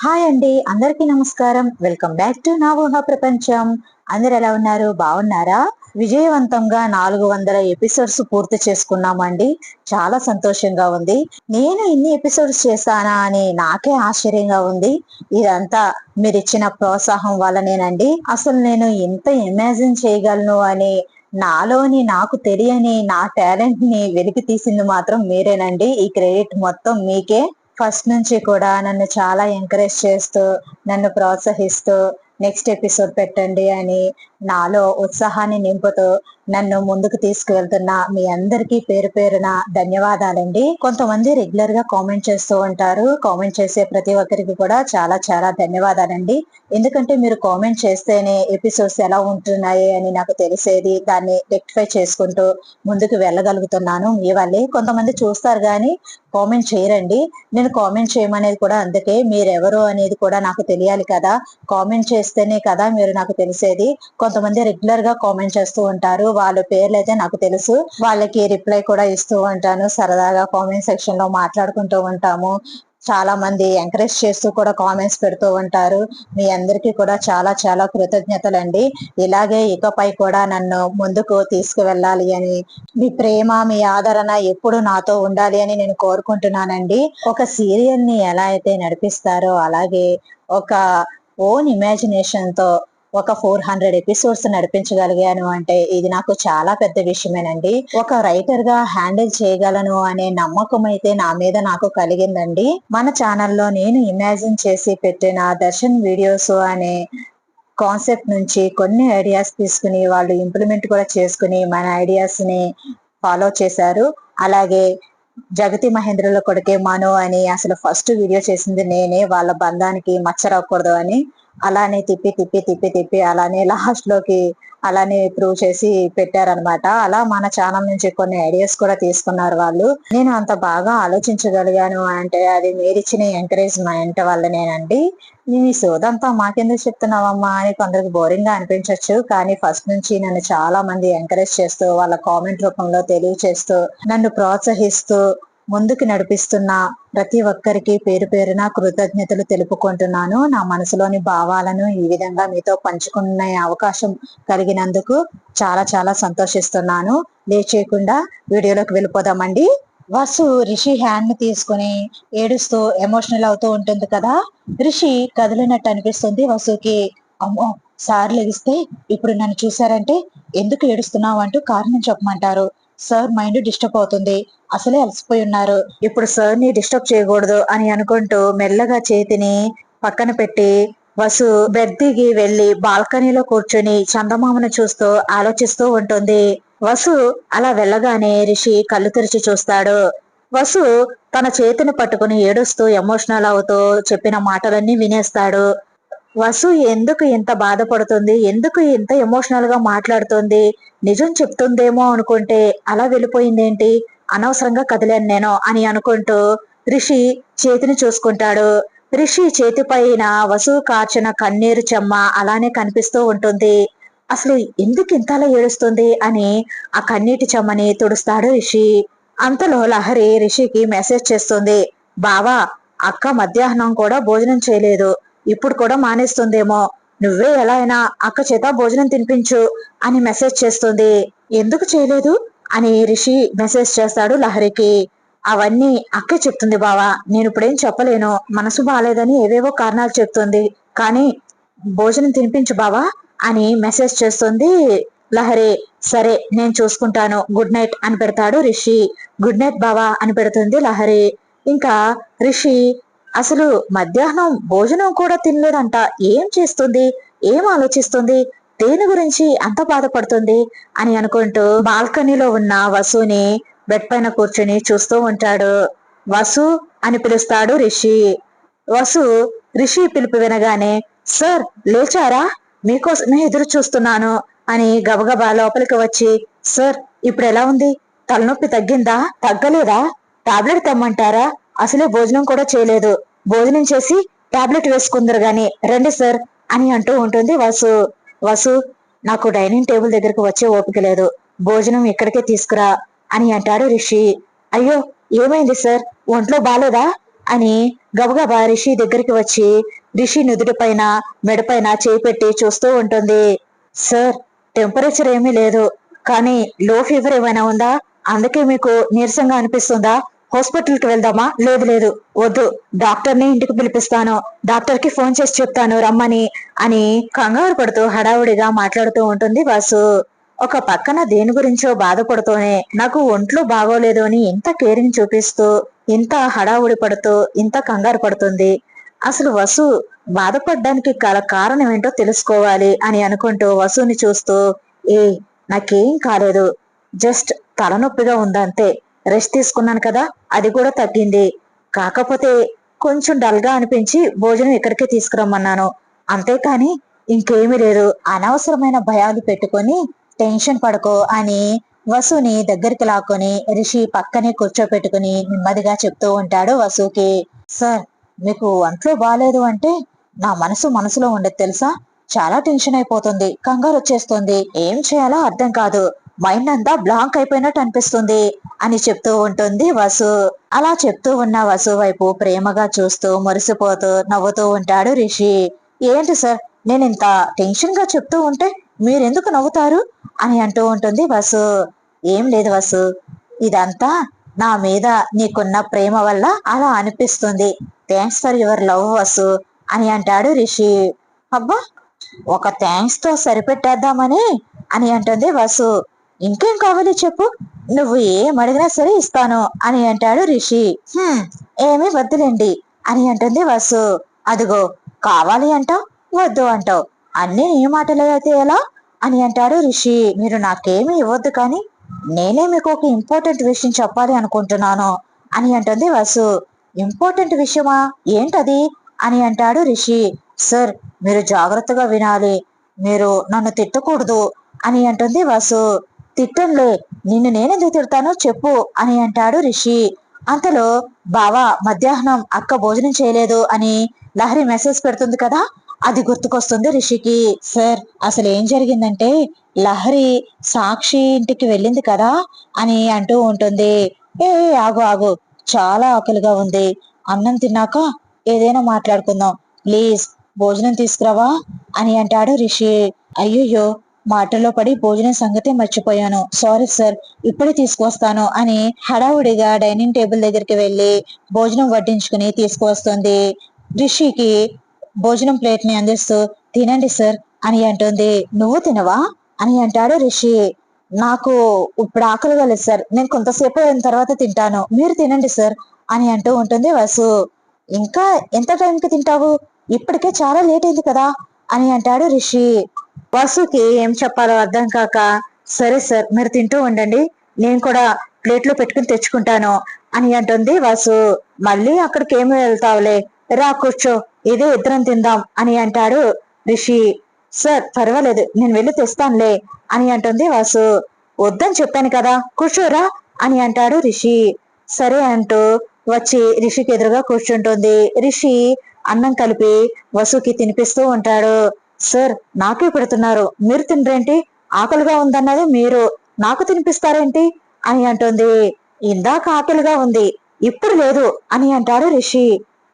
Hi అండి అందరికీ నమస్కారం. వెల్కమ్ బ్యాక్ టు నా ఊహ ప్రపంచం అందరు ఎలా ఉన్నారు? బాగున్నారా? విజయవంతంగా నాలుగు వందల ఎపిసోడ్స్ పూర్తి చేసుకున్నామండి చాలా సంతోషంగా ఉంది. నేను ఇన్ని ఎపిసోడ్స్ చేశానా అని నాకే ఆశ్చర్యంగా ఉంది. ఇదంతా మీరు ఇచ్చిన ప్రోత్సాహం వల్లనేనండి అసలు నేను ఎంత ఇమాజిన్ చేయగలను అని నాలోని నాకు తెలియని నా టాలెంట్ని వెలికి తీసింది మాత్రం మీరేనండి ఈ క్రెడిట్ మొత్తం మీకే. ఫస్ట్ నుంచి కూడా నన్ను చాలా ఎంకరేజ్ చేస్తూ నన్ను ప్రోత్సహిస్తూ నెక్స్ట్ ఎపిసోడ్ పెట్టండి అని నాలో ఉత్సాహాన్ని నింపుతూ నన్ను ముందుకు తీసుకువెళ్తున్న మీ అందరికీ పేరు పేరున ధన్యవాదాలండి. కొంతమంది రెగ్యులర్గా కామెంట్ చేస్తూ ఉంటారు. కామెంట్ చేసే ప్రతి ఒక్కరికి కూడా చాలా చాలా ధన్యవాదాలండి. ఎందుకంటే మీరు కామెంట్ చేస్తేనే ఎపిసోడ్స్ ఎలా ఉంటున్నాయి అని నాకు తెలిసేది. దాన్ని రెక్టిఫై చేసుకుంటూ ముందుకు వెళ్ళగలుగుతున్నాను మీ వల్లే. కొంతమంది చూస్తారు కానీ కామెంట్ చేయరండి. నేను కామెంట్ చేయమనేది కూడా అందుకే మీరెవరు అనేది కూడా నాకు తెలియాలి కదా. కామెంట్ చేస్తేనే కదా మీరు నాకు తెలిసేది. కొంతమంది రెగ్యులర్గా కామెంట్ చేస్తూ ఉంటారు. వాళ్ళ పేర్లు అయితే నాకు తెలుసు. వాళ్ళకి రిప్లై కూడా ఇస్తూ ఉంటాను. సరదాగా కామెంట్ సెక్షన్లో మాట్లాడుకుంటూ ఉంటాము. చాలా మంది ఎంకరేజ్ చేస్తూ కూడా కామెంట్స్ పెడుతూ ఉంటారు. మీ అందరికీ కూడా చాలా చాలా కృతజ్ఞతలండి. ఇలాగే ఇకపై కూడా నన్ను ముందుకు తీసుకువెళ్ళాలి అని మీ ప్రేమ మీ ఆదరణ ఎప్పుడు నాతో ఉండాలి అని నేను కోరుకుంటున్నానండి. ఒక సీరియల్ని ఎలా అయితే నడిపిస్తారో అలాగే ఒక ఓన్ ఇమాజినేషన్తో ఒక ఫోర్ హండ్రెడ్ ఎపిసోడ్స్ నడిపించగలిగాను అంటే ఇది నాకు చాలా పెద్ద విషయమేనండి. ఒక రైటర్గా హ్యాండిల్ చేయగలను అనే నమ్మకం అయితే నా మీద నాకు కలిగిందండి. మన ఛానల్లో నేను ఇమాజిన్ చేసి పెట్టిన దర్శన్ వీడియోస్ అనే కాన్సెప్ట్ నుంచి కొన్ని ఐడియాస్ తీసుకుని వాళ్ళు ఇంప్లిమెంట్ కూడా చేసుకుని మన ఐడియాస్ని ఫాలో చేశారు. అలాగే జగతి మహేంద్రుల కొడుకే మను అని అసలు ఫస్ట్ వీడియో చేసింది నేనే. వాళ్ళ బంధానికి మచ్చరకూడదు అని అలానే తిప్పి తిప్పి తిప్పి తిప్పి అలానే లాస్ట్లోకి అలానే ప్రూవ్ చేసి పెట్టారనమాట అలా మన ఛానల్ నుంచి కొన్ని ఐడియాస్ కూడా తీసుకున్నారు వాళ్ళు. నేను అంత బాగా ఆలోచించగలిగాను అంటే అది మీరిచ్చిన ఎంకరేజ్మెంట్ వల్లనేనండి. నీ సోదంతా మాకెందుకు చెప్తున్నావమ్మా అని కొందరికి బోరింగ్గా అనిపించవచ్చు కానీ ఫస్ట్ నుంచి నన్ను చాలా మంది ఎంకరేజ్ చేస్తూ వాళ్ళ కామెంట్ రూపంలో తెలియచేస్తూ నన్ను ప్రోత్సహిస్తూ ముందుకు నడిపిస్తున్న ప్రతి ఒక్కరికి పేరు పేరున కృతజ్ఞతలు తెలుపుకుంటున్నాను. నా మనసులోని భావాలను ఈ విధంగా మీతో పంచుకునే అవకాశం కలిగినందుకు చాలా చాలా సంతోషిస్తున్నాను. లేచేయకుండా వీడియోలోకి వెళ్ళిపోదామండి. వసు రిషి హ్యాండ్ని తీసుకుని ఏడుస్తూ ఎమోషనల్ అవుతూ ఉంటుంది కదా? రిషి కదిలినట్టు అనిపిస్తుంది వసుకి. అమ్మో సార్ లెగిస్తే ఇప్పుడు నన్ను చూసారంటే ఎందుకు ఏడుస్తున్నావు అంటూ కారణం చెప్పమంటారు. సార్ మైండ్ డిస్టర్బ్ అవుతుంది. అసలే అలసిపోయి ఉన్నారు. ఇప్పుడు సార్ని డిస్టర్బ్ చేయకూడదు అని అనుకుంటూ మెల్లగా చేతిని పక్కన పెట్టి వసు బెడ్ దిగి వెళ్ళి బాల్కనీలో కూర్చొని చందమామను చూస్తూ ఆలోచిస్తూ ఉంటుంది. వసు అలా వెళ్ళగానే రిషి కళ్ళు తెరిచి చూస్తాడు. వసు తన చేతిని పట్టుకుని ఏడుస్తూ ఎమోషనల్ అవుతూ చెప్పిన మాటలన్నీ వినేస్తాడు. వసు ఎందుకు ఇంత బాధపడుతుంది? ఎందుకు ఇంత ఎమోషనల్గా మాట్లాడుతుంది? నిజం చెప్తుందేమో అనుకుంటే అలా వెళ్ళిపోయిందేంటి? అనవసరంగా కదిలాను నేను అని అనుకుంటూ రిషి చేతిని చూసుకుంటాడు. రిషి చేతిపైన వసు కార్చిన కన్నీరు చెమ్మ అలానే కనిపిస్తూ ఉంటుంది. అసలు ఎందుకు ఇంతలా ఏడుస్తుంది అని ఆ కన్నీటి చెమ్మని తుడుస్తాడు రిషి. అంతలో లహరి రిషికి మెసేజ్ చేస్తుంది. బావా అక్క మధ్యాహ్నం కూడా భోజనం చేయలేదు. ఇప్పుడు కూడా మానేస్తుందేమో. నువ్వే ఎలా అయినా అక్క చేత భోజనం తినిపించు అని మెసేజ్ చేస్తుంది. ఎందుకు చేయలేదు? అని రిషి మెసేజ్ చేస్తాడు లహరికి. అవన్నీ అక్కే చెప్తుంది బావా. నేను ఇప్పుడేం చెప్పలేను. మనసు బాగాలేదని ఏవేవో కారణాలు చెప్తుంది. కానీ భోజనం తినిపించు బావా అని మెసేజ్ చేస్తుంది లహరి. సరే నేను చూసుకుంటాను. గుడ్ నైట్ అని పెడతాడు రిషి. గుడ్ నైట్ బావా అని పెడుతుంది లహరి. ఇంకా రిషి అసలు మధ్యాహ్నం భోజనం కూడా తినలేదంట. ఏం చేస్తుంది? ఏం ఆలోచిస్తుంది? దేని గురించి అంత బాధపడుతుంది? అని అనుకుంటూ బాల్కనీలో ఉన్న వసుని బెడ్ పైన కూర్చుని చూస్తూ ఉంటాడు. వసు అని పిలుస్తాడు రిషి. వసు రిషి పిలుపు వినగానే సార్ లేచారా? మీకోసమే ఎదురు చూస్తున్నాను అని గబగబా లోపలికి వచ్చి సార్ ఇప్పుడు ఎలా ఉంది? తలనొప్పి తగ్గిందా? తగ్గలేదా? టాబ్లెట్ తెమ్మంటారా? అసలే భోజనం కూడా చేయలేదు. భోజనం చేసి టాబ్లెట్ వేసుకుందరు గాని రండి సార్ అని అంటూ ఉంటుంది వసు. వసు నాకు డైనింగ్ టేబుల్ దగ్గరకు వచ్చే ఓపిక లేదు. భోజనం ఇక్కడికే తీసుకురా అని అంటాడు రిషి. అయ్యో ఏమైంది సార్ ఒంట్లో బాలేదా? అని గబగబా రిషి దగ్గరికి వచ్చి రిషి నుదుటి పైన మెడపైన చేయి పెట్టి చూస్తూ ఉంటుంది. సార్ టెంపరేచర్ ఏమీ లేదు. కానీ లో ఫీవర్ ఏమైనా ఉందా? అందుకే మీకు నీరసంగా అనిపిస్తుందా? హాస్పిటల్కి వెళ్దామా? లేదు లేదు. వద్దు. డాక్టర్ని ఇంటికి పిలిపిస్తాను. డాక్టర్కి ఫోన్ చేసి చెప్తాను రమ్మని అని కంగారు పడుతూ హడావుడిగా మాట్లాడుతూ ఉంటుంది వాసు. ఒక పక్కన దేని గురించో బాధపడుతూనే నాకు ఒంట్లో బాగోలేదు అని ఇంత కేరింగ్ చూపిస్తూ ఇంత హడావుడి పడుతూ ఇంత కంగారు పడుతుంది. అసలు వసు బాధపడడానికి గల కారణం ఏంటో తెలుసుకోవాలి అని అనుకుంటూ వసుని చూస్తూ ఏ నాకేం కాలేదు. జస్ట్ తలనొప్పిగా ఉందంతే. రెస్ట్ తీసుకున్నాను కదా అది కూడా తగ్గింది. కాకపోతే కొంచెం డల్గా అనిపించి భోజనం ఇక్కడికే తీసుకురమ్మన్నాను. అంతేకాని ఇంకేమీ లేదు. అనవసరమైన భయాలు పెట్టుకొని టెన్షన్ పడుకో అని వసుని దగ్గరికి లాక్కొని రిషి పక్కనే కూర్చోపెట్టుకుని నెమ్మదిగా చెప్తూ ఉంటాడు వసుకి. సార్ మీకు ఒంట్లో బాగాలేదు అంటే నా మనసు మనసులో ఉండదు తెలుసా? చాలా టెన్షన్ అయిపోతుంది కంగారు వచ్చేస్తుంది ఏం చేయాలో అర్థం కాదు. మైండ్ అంతా బ్లాంక్ అయిపోయినట్టు అనిపిస్తుంది అని చెప్తూ ఉంటుంది వసు. అలా చెప్తూ ఉన్న వసు వైపు ప్రేమగా చూస్తూ మురిసిపోతూ నవ్వుతూ ఉంటాడు రిషి. ఏంటి సార్ నేను ఇంత టెన్షన్గా చెప్తూ ఉంటే మీరెందుకు నవ్వుతారు? అని అంటూ ఉంటుంది వసు. ఏం లేదు వసు. ఇదంతా నా మీద నీకున్న ప్రేమ వల్ల అలా అనిపిస్తుంది. Thanks for your love Vasu అని అంటాడు రిషి. అబ్బా ఒక థ్యాంక్స్తో సరిపెట్టేద్దామని అని అంటుంది వసు. ఇంకేం కావాలి చెప్పు? నువ్వు ఏం అడిగినా సరే ఇస్తాను అని అంటాడు రిషి. "హ్మ్, ఏమీ వద్దులేండి అని అంటుంది వసు. అదిగో కావాలి అంటావు వద్దు అంటావు. అన్ని నీ మాటలే అయితే ఎలా? అని అంటాడు రిషి. మీరు నాకేమీ ఇవ్వద్దు కానీ నేనే మీకు ఒక ఇంపార్టెంట్ విషయం చెప్పాలి అనుకుంటున్నాను అని అంటుంది వసు. ఇంపార్టెంట్ విషయమా? ఏంటది? అని అంటాడు రిషి. సార్ మీరు జాగ్రత్తగా వినాలి. మీరు నన్ను తిట్టకూడదు అని అంటుంది వసు. తిట్టంలే నిన్ను నేనెందుకు తిడతానో చెప్పు అని అంటాడు రిషి. అంతలో బావా మధ్యాహ్నం అక్క భోజనం చేయలేదు అని లహరి మెసేజ్ పెడుతుంది కదా అది గుర్తుకొస్తుంది రిషికి. సార్ అసలు ఏం జరిగిందంటే లహరి సాక్షి ఇంటికి వెళ్ళింది కదా అని అంటూ ఉంటుంది. ఏ ఏ, ఆగు ఆగు చాలా ఆకలిగా ఉంది. అన్నం తిన్నాక ఏదైనా మాట్లాడుకుందాం. ప్లీజ్ భోజనం తీసుకురావా అని అంటాడు రిషి. అయ్యయ్యో మాటల్లో పడి భోజనం సంగతి మర్చిపోయాను. సారీ సార్ ఇప్పుడే తీసుకువస్తాను అని హడావుడిగా డైనింగ్ టేబుల్ దగ్గరికి వెళ్ళి భోజనం వడ్డించుకుని తీసుకువస్తుంది. రిషికి భోజనం ప్లేట్ని అందిస్తూ తినండి సార్ అని అంటుంది. నువ్వు తినవా? అని అంటాడు రిషి. నాకు ఇప్పుడు ఆకలిగా లేదు సార్. నేను కొంతసేపు అయిన తర్వాత తింటాను. మీరు తినండి సార్ అని అంటూ ఉంటుంది వసు. ఇంకా ఎంత టైంకి తింటావు? ఇప్పటికే చాలా లేట్ అయింది కదా అని అంటాడు రిషి. వసుకి ఏం చెప్పాలో అర్థం కాక సరే సార్ మీరు తింటూ ఉండండి నేను కూడా ప్లేట్లో పెట్టుకుని తెచ్చుకుంటాను అని అంటుంది వాసు. మళ్ళీ అక్కడికి ఏమి వెళ్తావులే? రా కూర్చో ఇదే ఇద్దరం తిందాం అని అంటాడు రిషి. సార్ పర్వాలేదు నేను వెళ్ళి తెస్తానులే అని అంటుంది వాసు. వద్దని చెప్పాను కదా కూర్చోరా అని అంటాడు రిషి. సరే అంటూ వచ్చి రిషికి ఎదురుగా కూర్చుంటుంది. రిషి అన్నం కలిపి వసుకి తినిపిస్తూ ఉంటాడు. సార్ నాకే పెడుతున్నారు. మీరు తినరేంటి? ఆకలిగా ఉందన్నది మీరు. నాకు తినిపిస్తారేంటి? అని అంటుంది. ఇందాక ఆకలిగా ఉంది ఇప్పుడు లేదు అని అంటాడు రిషి.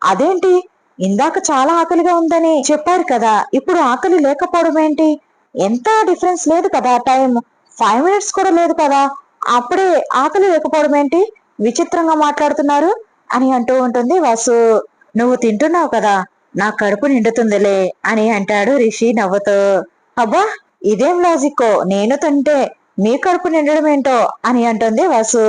అదేంటి? ఇందాక చాలా ఆకలిగా ఉందని చెప్పారు కదా ఇప్పుడు ఆకలి లేకపోవడం ఏంటి? ఎంత డిఫరెన్స్ లేదు కదా టైం. ఫైవ్ మినిట్స్ కూడా లేదు కదా అప్పుడే ఆకలి లేకపోవడం ఏంటి? విచిత్రంగా మాట్లాడుతున్నారు అని అంటూ ఉంటుంది వాసు. నువ్వు తింటున్నావు కదా నా కడుపు నిండుతుందిలే అని అంటాడు రిషి నవ్వుతూ. అబ్బా ఇదేం లాజిక్కో నేను తింటే మీ కడుపు నిండడం ఏంటో అని అంటుంది వసు.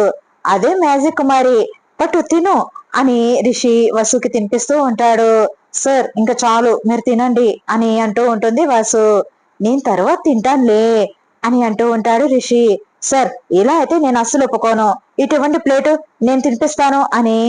అదే మ్యాజిక్ మరి పట్టు తిను అని రిషి వసుకి తినిపిస్తూ ఉంటాడు. సార్ ఇంకా చాలు మీరు తినండి అని అంటూ ఉంటుంది వాసు. నేను తర్వాత తింటానులే అని అంటూ ఉంటాడు రిషి. సార్ ఇలా అయితే నేను అస్సలు ఒప్పుకోను. ఇటువంటి ప్లేటు నేను తినిపిస్తాను అని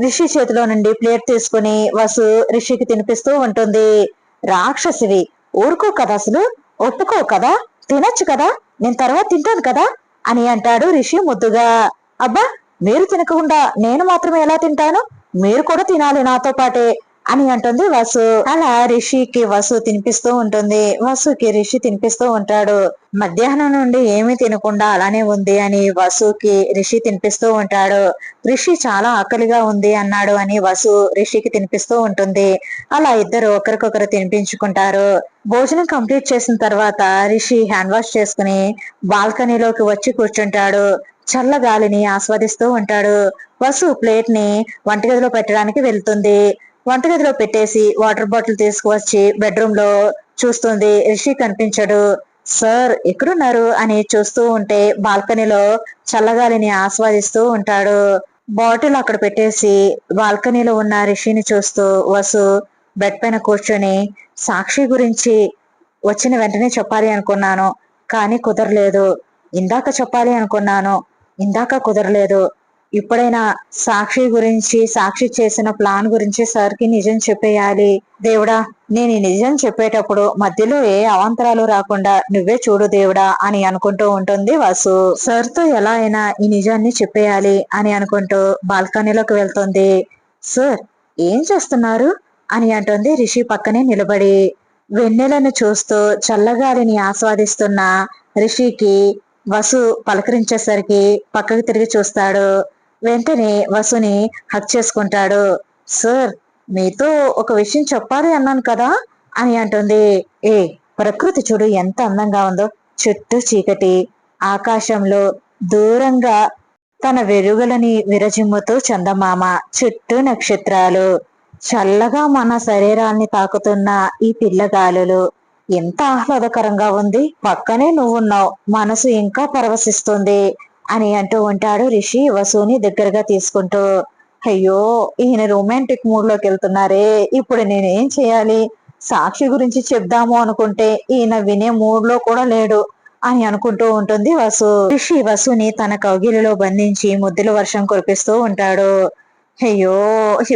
రిషి చేతిలో నుండి ప్లేట్ తీసుకుని వసు రిషికి తినిపిస్తూ ఉంటుంది. రాక్షసివి ఊరుకో కదా అసలు? ఒప్పుకో కదా? తినొచ్చు కదా? నేను తర్వాత తింటాను కదా? అని అంటాడు రిషి ముద్దుగా. అబ్బా మీరు తినకుండా నేను మాత్రమే ఎలా తింటాను? మీరు కూడా తినాలి నాతో పాటే. అని అంటుంది వసు. అలా రిషికి వసు తినిపిస్తూ ఉంటుంది. వసుకి రిషి తినిపిస్తూ ఉంటాడు. మధ్యాహ్నం నుండి ఏమీ తినకుండా అలానే ఉంది అని వసుకి రిషి తినిపిస్తూ ఉంటాడు. రిషి చాలా ఆకలిగా ఉంది అన్నాడు అని వసు రిషికి తినిపిస్తూ ఉంటుంది. అలా ఇద్దరు ఒకరికొకరు తినిపించుకుంటారు. భోజనం కంప్లీట్ చేసిన తర్వాత రిషి హ్యాండ్ వాష్ చేసుకుని బాల్కనీలోకి వచ్చి కూర్చుంటాడు. చల్ల గాలిని ఆస్వాదిస్తూ ఉంటాడు. వసు ప్లేట్ని వంటగదిలో పెట్టడానికి వెళ్తుంది. వంటగదిలో పెట్టేసి వాటర్ బాటిల్ తీసుకువచ్చి బెడ్రూమ్లో చూస్తుంది. రిషి కనిపించడు. సార్ ఎక్కడున్నారు? అని చూస్తూ ఉంటే బాల్కనీలో చల్లగాలిని ఆస్వాదిస్తూ ఉంటాడు. బాటిల్ అక్కడ పెట్టేసి బాల్కనీలో ఉన్న రిషిని చూస్తూ వసు బెడ్ పైన కూర్చొని సాక్షి గురించి వచ్చిన వెంటనే చెప్పాలి అనుకున్నాను కానీ కుదరలేదు. ఇందాక చెప్పాలి అనుకున్నాను ఇందాక కుదరలేదు. ఇప్పుడైనా సాక్షి గురించి సాక్షి చేసిన ప్లాన్ గురించి సార్కి నిజం చెప్పేయాలి. దేవుడా నేను ఈ నిజం చెప్పేటప్పుడు మధ్యలో ఏ అవాంతరాలు రాకుండా నువ్వే చూడు దేవుడా అని అనుకుంటూ ఉంటుంది వాసు. సార్తో ఎలా అయినా ఈ నిజాన్ని చెప్పేయాలి అని అనుకుంటూ బాల్కనీలోకి వెళ్తుంది. సార్ ఏం చేస్తున్నారు? అని అంటుంది రిషి పక్కనే నిలబడి. వెన్నెలను చూస్తూ చల్లగాలిని ఆస్వాదిస్తున్న రిషికి వసు పలకరించేసరికి పక్కకు తిరిగి చూస్తాడు. వెంటనే వసుని హక్ చేసుకుంటాడు. సార్ మీతో ఒక విషయం చెప్పాలి అన్నాను కదా అని అంటుంది. ఏ ప్రకృతి చూడు ఎంత అందంగా ఉందో. చుట్టూ చీకటి ఆకాశంలో దూరంగా తన వెలుగులని విరజిమ్ముతూ చందమామ చుట్టూ నక్షత్రాలు చల్లగా మన శరీరాన్ని తాకుతున్న ఈ పిల్లగాలులు. ఎంత ఆహ్లాదకరంగా ఉంది. పక్కనే నువ్వున్నావు. మనసు ఇంకా పరవశిస్తుంది. అని అంటూ ఉంటాడు రిషి వసుని దగ్గరగా తీసుకుంటూ. అయ్యో ఈయన రొమాంటిక్ మూడ్లోకి వెళ్తున్నారే. ఇప్పుడు నేనేం చేయాలి? సాక్షి గురించి చెప్దాము అనుకుంటే ఈయన వినే మూడ్లో కూడా లేడు అని అనుకుంటూ ఉంటుంది వసు. రిషి వసుని తన కౌగిలిలో బంధించి ముద్దుల వర్షం కురిపిస్తూ ఉంటాడు. అయ్యో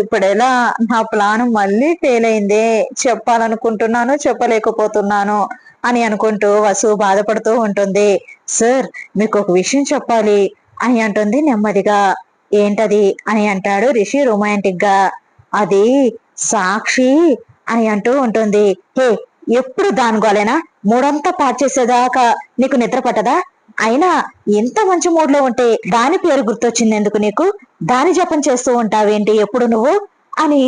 ఇప్పుడెలా నా ప్లాన్ మళ్ళీ ఫెయిల్ అయిందే? చెప్పాలనుకుంటున్నాను చెప్పలేకపోతున్నాను. అని అనుకుంటూ వసు బాధపడుతూ ఉంటుంది. సార్ మీకు ఒక విషయం చెప్పాలి అని అంటుంది నెమ్మదిగా. ఏంటది? అని అంటాడు రిషి రొమాంటిక్గా అది సాక్షి అని అంటూ ఉంటుంది. హే ఎప్పుడు దానిగోలేనా మూడంతా పాటు చేసేదాకా నీకు నిద్ర పట్టదా? అయినా ఎంత మంచి మూడ్లో ఉంటే దాని పేరు గుర్తొచ్చింది ఎందుకు నీకు? దాని జపం చేస్తూ ఉంటావేంటి ఎప్పుడు నువ్వు? అని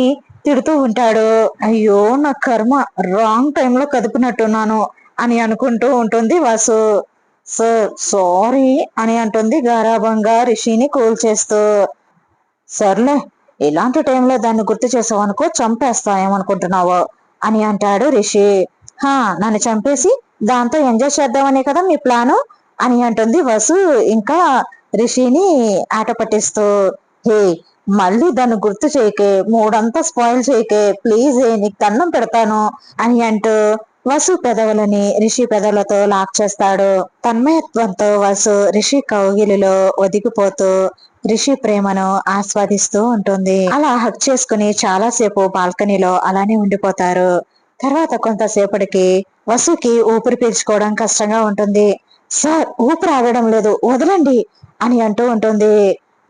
తిడుతూ ఉంటాడు. అయ్యో నా కర్మ రాంగ్ టైంలో కదుపునట్టున్నాను. అని అనుకుంటూ ఉంటుంది. వాసు సార్ సారీ అని అంటుంది గారాభంగా రిషిని కూల్ చేస్తూ సర్లే ఇలాంటి టైంలో దాన్ని గుర్తు చేసావు అనుకో చంపేస్తా ఏమనుకుంటున్నావు అని అంటాడు రిషి. హా నన్ను చంపేసి దాంతో ఎంజాయ్ చేద్దామనే కదా మీ ప్లాను అని అంటుంది వసు. ఇంకా రిషిని ఆట పట్టిస్తూ. హే మళ్ళీ దాన్ని గుర్తు చేయకే మూడంతా స్పాయిల్ చేయకే ప్లీజ్ నీకు దండం పెడతాను అని అంటూ వసు పెదవులని రిషి పెదవులతో లాక్ చేస్తాడు. తన్మయత్వంతో వసు రిషి కౌగిలిలో ఒదిగిపోతూ రిషి ప్రేమను ఆస్వాదిస్తూ ఉంటుంది. అలా హక్ చేసుకుని చాలాసేపు బాల్కనీలో అలానే ఉండిపోతారు. తర్వాత కొంతసేపటికి వసుకి ఊపిరి పీల్చుకోవడం కష్టంగా ఉంటుంది. సార్ ఊపిరి ఆగడం లేదు వదలండి అని అంటూ ఉంటుంది.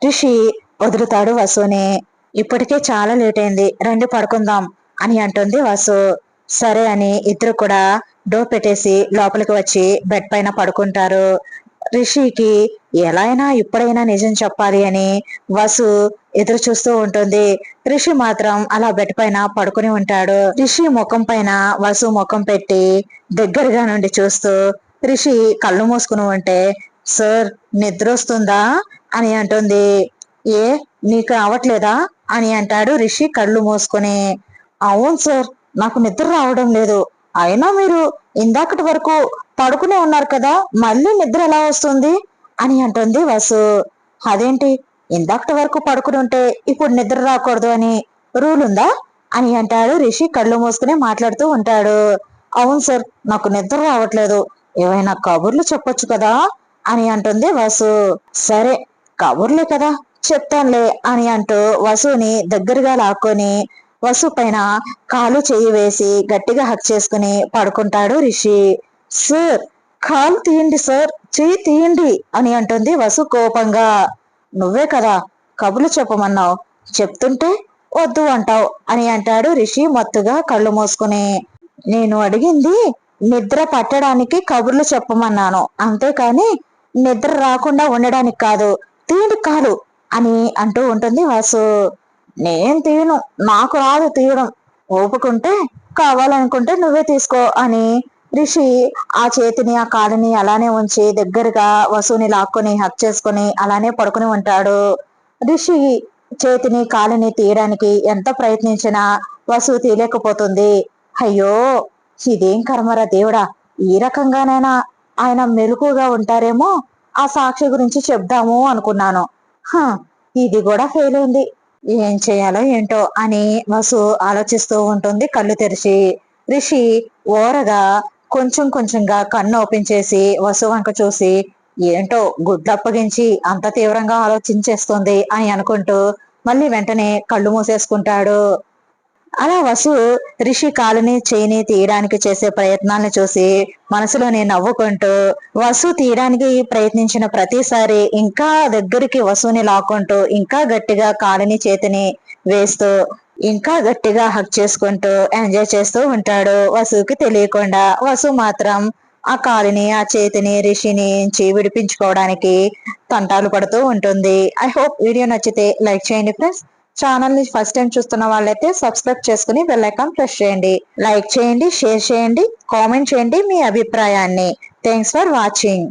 రిషి వదులుతాడు వసుని. ఇప్పటికే చాలా లేట్ అయింది రండి పడుకుందాం అని అంటుంది వసు. సరే అని ఇద్దరు కూడా డోర్ పెట్టేసి లోపలికి వచ్చి బెడ్ పైన పడుకుంటారు. రిషికి ఎలా అయినా ఇప్పుడైనా నిజం చెప్పాలి అని వసు ఎదురు చూస్తూ ఉంటుంది. రిషి మాత్రం అలా బెడ్ పైన పడుకుని ఉంటాడు. రిషి ముఖం పైన వసు ముఖం పెట్టి దగ్గరగా నుండి చూస్తూ రిషి కళ్ళు మూసుకుని ఉంటే సార్ నిద్ర వస్తుందా? అని అంటుంది. ఏ నీకు రావట్లేదా? అని అంటాడు రిషి కళ్ళు మూసుకుని. అవును సార్ నాకు నిద్ర రావడం లేదు. అయినా మీరు ఇందాకటి వరకు పడుకునే ఉన్నారు కదా మళ్ళీ నిద్ర ఎలా వస్తుంది? అని అంటుంది వసు. అదేంటి? ఇందాకటి వరకు పడుకుని ఉంటే ఇప్పుడు నిద్ర రాకూడదు అని రూల్ ఉందా? అని అంటాడు రిషి కళ్ళు మూసుకుని మాట్లాడుతూ ఉంటాడు. అవును సార్ నాకు నిద్ర రావట్లేదు. ఏవైనా కబుర్లు చెప్పొచ్చు కదా? అని అంటుంది వసు. సరే కబుర్లే కదా చెప్తానులే అని అంటూ వసుని దగ్గరగా లాక్కొని వసు పైన కాలు చేయి వేసి గట్టిగా హక్ చేసుకుని పడుకుంటాడు రిషి. సార్ కాలు తీయండి సార్ చెయ్యి తీయండి అని అంటుంది వసు కోపంగా. నువ్వే కదా కబులు చెప్పమన్నావు. చెప్తుంటే వద్దు అంటావు అని అంటాడు రిషి మత్తుగా కళ్ళు మూసుకుని. నేను అడిగింది నిద్ర పట్టడానికి కబుర్లు చెప్పమన్నాను. అంతేకాని నిద్ర రాకుండా ఉండడానికి కాదు. తీయండి కాదు అని అంటూ ఉంటుంది వాసు. నేను తీయను. నాకు రాదు తీయడం. ఓపుకుంటే కావాలనుకుంటే నువ్వే తీసుకో అని రిషి ఆ చేతిని ఆ కాలుని అలానే ఉంచి దగ్గరగా వసుని లాక్కొని హక్ చేసుకొని అలానే పడుకుని ఉంటాడు. రిషి చేతిని కాలుని తీయడానికి ఎంత ప్రయత్నించినా వసు తీయలేకపోతుంది. అయ్యో ఇదేం కర్మరా దేవుడా? ఈ రకంగానైనా ఆయన మెలకుగా ఉంటారేమో? ఆ సాక్షి గురించి చెప్దాము అనుకున్నాను. ఇది కూడా ఫెయిల్ అయింది. ఏం చేయాలో ఏంటో అని వసు ఆలోచిస్తూ ఉంటుంది. కళ్ళు తెరిచి రిషి ఓరగా కొంచెం కొంచెంగా కన్ను ఓపెన్ చేసి వసు వంక చూసి ఏంటో గుడ్లు అప్పగించి అంత తీవ్రంగా ఆలోచించేస్తుంది అని అనుకుంటూ మళ్ళీ వెంటనే కళ్ళు మూసేసుకుంటాడు. అలా వసు రిషి కాలుని చేయిని తీయడానికి చేసే ప్రయత్నాలను చూసి మనసులోనే నవ్వుకుంటూ వసు తీయడానికి ప్రయత్నించిన ప్రతిసారి ఇంకా దగ్గరికి వసుని లాక్కుంటూ ఇంకా గట్టిగా కాలుని చేతిని వేస్తూ ఇంకా గట్టిగా హక్ చేసుకుంటూ ఎంజాయ్ చేస్తూ ఉంటాడు. వసుకి తెలియకుండా వసు మాత్రం ఆ కాలుని ఆ చేతిని రిషిని నుంచి విడిపించుకోవడానికి తంటాలు పడుతూ ఉంటుంది. ఐ హోప్ వీడియో నచ్చితే లైక్ చేయండి ఫ్రెండ్స్ ఛానల్ని ఫస్ట్ టైం చూస్తున్న వాళ్ళైతే సబ్స్క్రైబ్ చేసుకుని బెల్ ఐకాన్ ప్రెస్ చేయండి. లైక్ చేయండి షేర్ చేయండి కామెంట్ చేయండి మీ అభిప్రాయాన్ని. Thanks for watching.